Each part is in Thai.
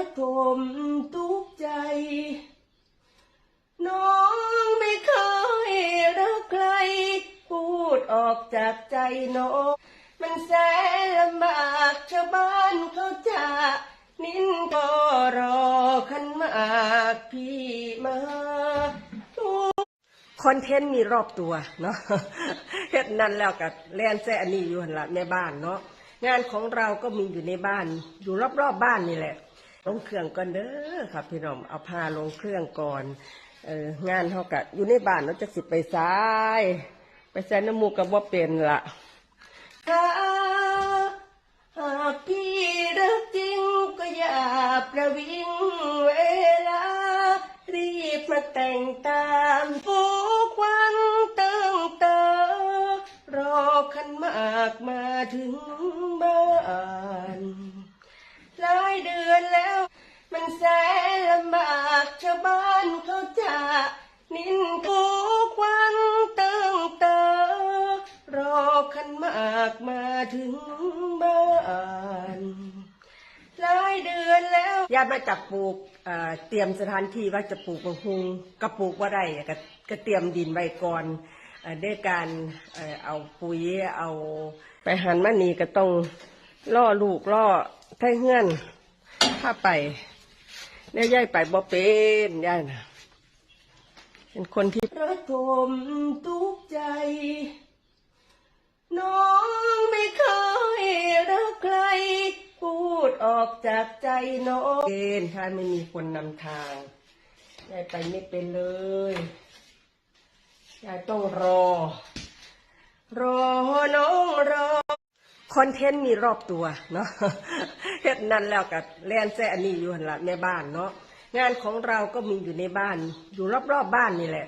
ระทมทุกใจ น้องไม่เคยรักใคร พูดออกจากใจน้อง มันแสนลำบากชาวบ้านเขาจะนินก็รอขันมากพี่มาคอนเทนต์มีรอบตัวเนาะเฮ็ดนั้นแล้วกับแลนแซอันนี้อยู่หันละแม่บ้านเนาะงานของเราก็มีอยู่ในบ้าน อยู่รอบๆบบ้านนี่แหละ ลงเครื่องก่อนเด้อครับพี่น้องเอาผ้าลงเครื่องก่อนเอองานเขากะอยู่ในบ้านเนาจะสิไปซ้าย ไปใส่น้ำมูกกับว่าเป็นละถ้าหากพี่รักจริงก็อย่าประวิงเวลา รีบมาแต่งตามฟูกวันเตั้งตารอขันมากมาถึงบ้าน หลายเดือนแล้ว มันแสนลำบากชาวบ้านเขาจะนินทุกวันตั้งตารอขันมากมาถึงบ้านหลายเดือนแล้วญาติมาจับปลูกเอ่อเตรียมสถานที่ว่าจะปลูกมังคุงกระปลูกว่าได้ก็ก็เตรียมดินไว้ก่อนเอ่อด้วยการเอ่อเอาปุ๋ยเอาไปหันมานี่ก็ต้องล่อลูกล่อ ไทเฮือนถ้าไปเนี่ยย่ายไปบ่เป็นย่ายนะเป็นคนที่ระทมทุกข์ใจ น้องไม่เคยรักใคร พูดออกจากใจน้องเองถ้าไม่มีคนนำทางยายไปไม่เป็นเลยยายต้องรอ รอน้องรอ คอนเทนต์มีรอบตัวเนาะเฮ็ด นั้นแล้วกับแลนแซ่อันนี้อยู่หันละแม่บ้านเนาะงานของเราก็มีอยู่ในบ้าน อยู่รอบๆบบ้านนี่แหละ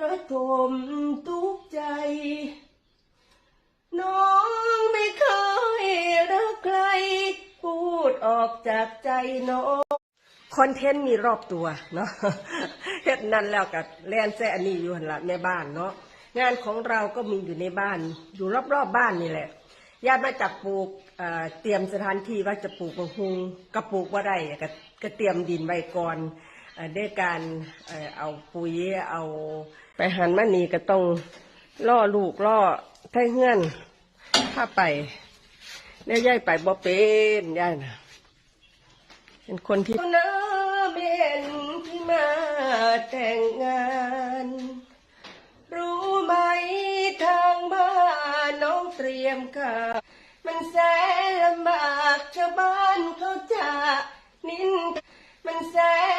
ระทมทุกใจ น้องไม่เคยรักใคร พูดออกจากใจน้องคอนเทนต์มีรอบตัวเนาะเฮ็ดนั้นแล้วกับแลนแซ่อันนี้อยู่หันละแม่บ้านเนาะงานของเราก็มีอยู่ในบ้าน อยู่รอบๆบบ้านนี่แหละ ญาติมาจับปลูกเอ่อเตรียมสถานที่ว่าจะปลูกมังคุงก็ปลูกว่าได้ก็ก็เตรียมดินไว้ก่อนเอ่อด้วยการเอ่อเอาปุ๋ยเอาไปหันมานี่ก็ต้องล่อลูกล่อไทเฮือนถ้าไปเนี่ยย่ายไปบ่เป็นย่ายนะเป็นคนที่น้าเบนที่มาแต่ง ยมกามันแสนลำบากชาวบ้านเขาจะนินมันแส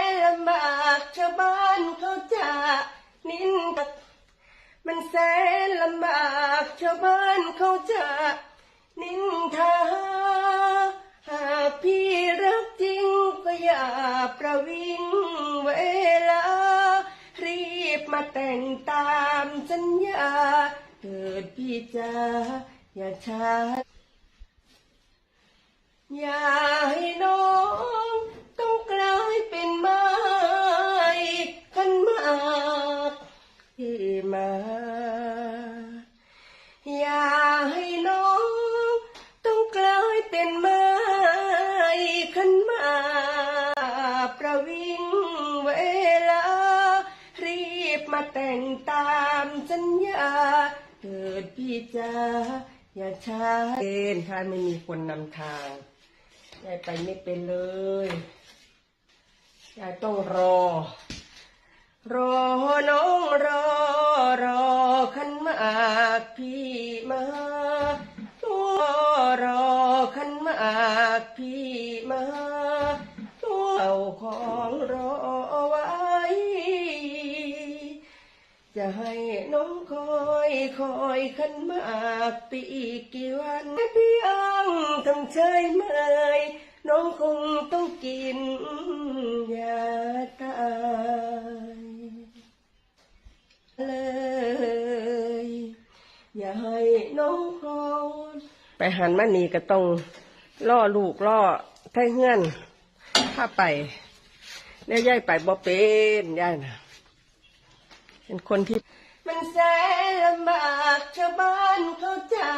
นลำบากชาวบ้านเขาจะนินมันแสนลำบากชาวบ้านเขาจะนินทาหากพี่รักจริงก็อย่าประวิงเวลา รีบมาแต่งตามสัญญาเกิดพี่จะ อย่าช้า อย่าให้น้องต้องกลายเป็นไม้ขันมากที่มา อย่าให้น้องต้องกลายเป็นไม้ขันมาประวิงเวลา รีบมาแต่งตามสัญญาเกิดพี่จะอ ย่าช้าเองถ้าไม่มีคนนำทางยายไปไม่เป็นเลยยายต้องรอ รอ น้องคอยคอยขันมากปีอีกกี่วันพี่อังต้องเชยเมยน้องคงต้องกินยาตายเลย อย่าให้น้องคอยไปหันมานีก็ต้องล่อลูกล่อไทเฮือนถ้าไปเนี่ยย่ายไปบ่เป็นย่ายนะเป็นคนที่ันแสนลำบากชาวบ้านเขาจะ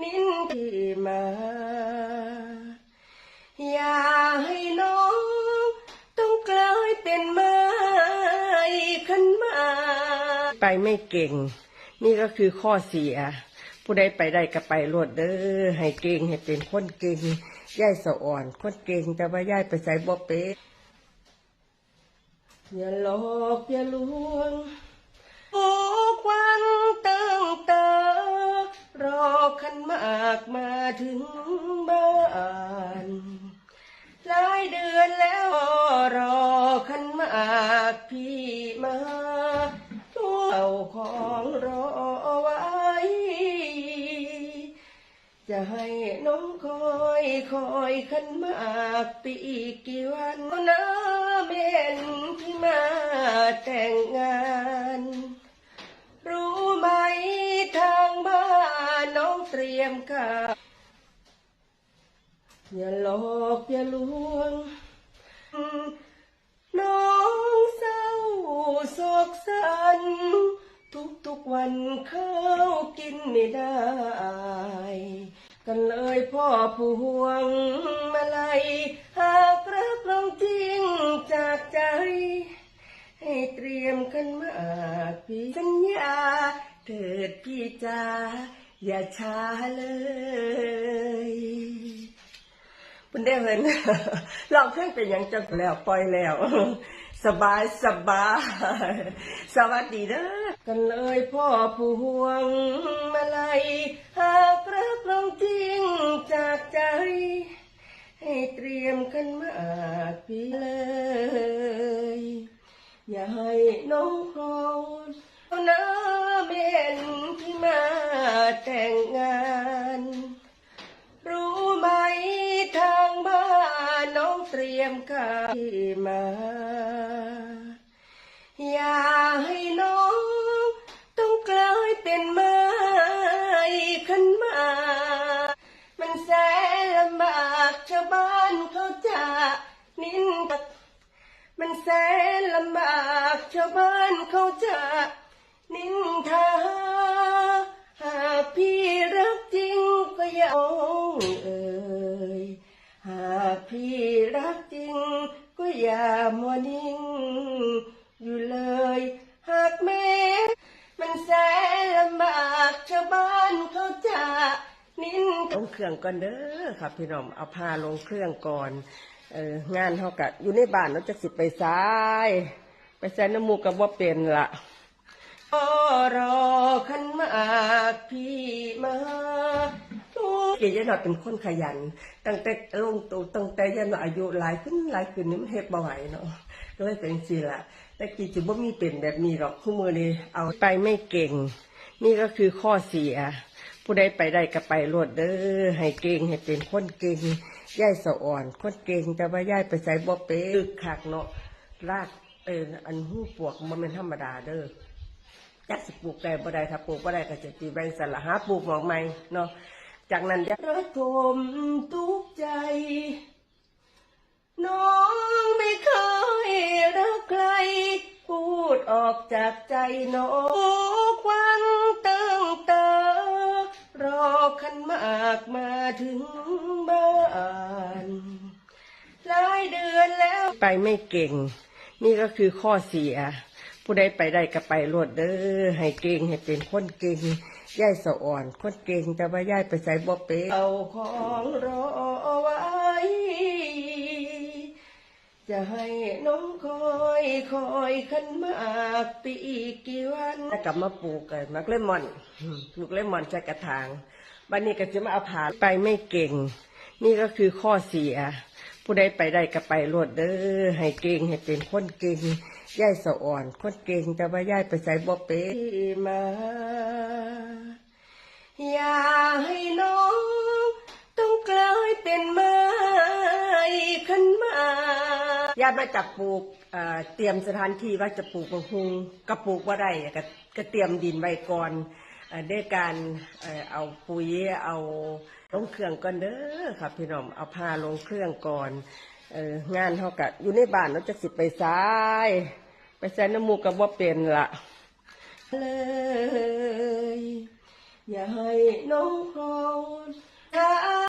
นินที่มา อย่าให้น้องต้องกลายเป็นไม้ขั้นมา ไปไม่เก่ง นี่ก็คือข้อเสีย ผู้ใดไปได้ก็ไปรวดเด้อให้เก่งให้เป็นคนเก่งย่ายสะอ่อนคนเก่งแต่ว่าย่ายไปใส่บ่เป๊ะอย่าหลอกอย่าลวง วันตั้งตารอขันมากมาถึงบ้านหลายเดือนแล้วรอขันมากพี่มาตัวเอาของรอไว้ จะให้น้องคอยคอยขันมากปีอีกกี่วันนะเบนที่มาแต่งงาน เตรียมการอย่าหลอกอย่าลวง น้องเศร้าโศกสัน ทุกทุกวันข้าวกินไม่ได้ กันเลยพ่อพวงมาลัยหากรักลงจริงจากใจ ให้เตรียมกันมาพี่สัญญาเถิดพี่จ๋า อย่าช้าเลยมันได้เห็นลองเพลงเป็นอย่างจังแล้วปล่อยแล้ว สบายสบาย สวัสดีเด้อกันเลยพ่อผู้ห่วงมาลัยหากรักลงจริงจากใจ ให้เตรียมกันมาพี่เลย อย่าให้น้องคอน มา อย่าให้น้อง ต้องกลายเป็นไม้ขันมา มันแสนลำบากชาวบ้านเขาจะนินทามันแสนลำบากชาวบ้านเขาจะนินทาหากพี่รักจริงก็อย่าโออ อย่ามัวนิ่ง อยู่เลย หากแม้มันแสนลำบากชาวบ้านเขาจะนินลงเครื่องก่อนเด้อครับพี่น้องเอาผ้าลงเครื่องก่อนเอองานเท่ากับอยู่ในบ้านเราจะสิไปซ้าย ไปใส่น้ำมูกกับว่าเป็นละก็รอขันหมากพี่มา เกยายหนอเป็นคนขยัน ตั้งแต่ลงตูตั้งแต่ยายหนออายุหลายขึ้นหลายขึ้นนี่มันเฮ็ดบ่ไหวเนาะก็เลยเป็นสิละแต่กี้จิบ่มีเป็นแบบนี้หรอกคู่มือนี้เอาไปไม่เก่ง นี่ก็คือข้อเสีย ผู้ใดไปได้ก็ไปโลดเด้อให้เก่งให้เป็นคนเก่งย่ายสะอ่อน คนเก่งแต่ว่าย่ายไปใส่บ่เป็นตึกคักเนาะรากเอออันหูปวกมันเป็นธรรมดาเด้อจักสิปลูกได้บ่ได้ถ้าปลูกบ่ได้ก็จะตีแบงสละหาปลูกหมอกใหม่เนาะ จากนั้นอยากระทมทุกใจ น้องไม่เคยรักใคร พูดออกจากใจน้องทุกวันตั้งตารอขันมากมาถึงบ้านหลายเดือนแล้ว ไปไม่เก่ง นี่ก็คือข้อเสีย ผู้ใดไปได้ก็ไปโลดเด้อให้เก่งให้เป็นคนเก่ง ย่ายสะอ่อนคนเก่งแต่ว่าย่ายไปใส่บ่เป็นเอาของรอไว้ จะให้น้องคอยคอยขันหมากปีอีกกี่วันจะกลับมาปลูกกันมักเลมอนปลูกเลมอนใส่กระถางวันนี้ก็จะมาเอาผ่าไปไม่เก่ง นี่ก็คือข้อเสีย ผู้ใดไปได้ก็ไปโลดเด้อให้เก่งให้เป็นคนเก่ง ย่ายสะอ่อนคนเก่งแต่ว่าย่ายไปใส่บ่เป็นมา อย่าให้น้องต้องกลายเป็นไม้ขันมาญาติมาจับปลูกเเตรียมสถานที่ว่าจะปลูกบางฮุงกระปลูกว่าได้ก็ก็เตรียมดินไว้ก่อนด้วยการเอาปุ๋ยเอาลงเครื่องก่อนเด้อครับพี่น้องเอาผ้าลงเครื่องก่อนงานเท่ากับอยู่ในบ้านเราจะสิไปซ้าย ใส่น้ำมูกกับว่าเป็นละเลยอย่าให้น้องครอน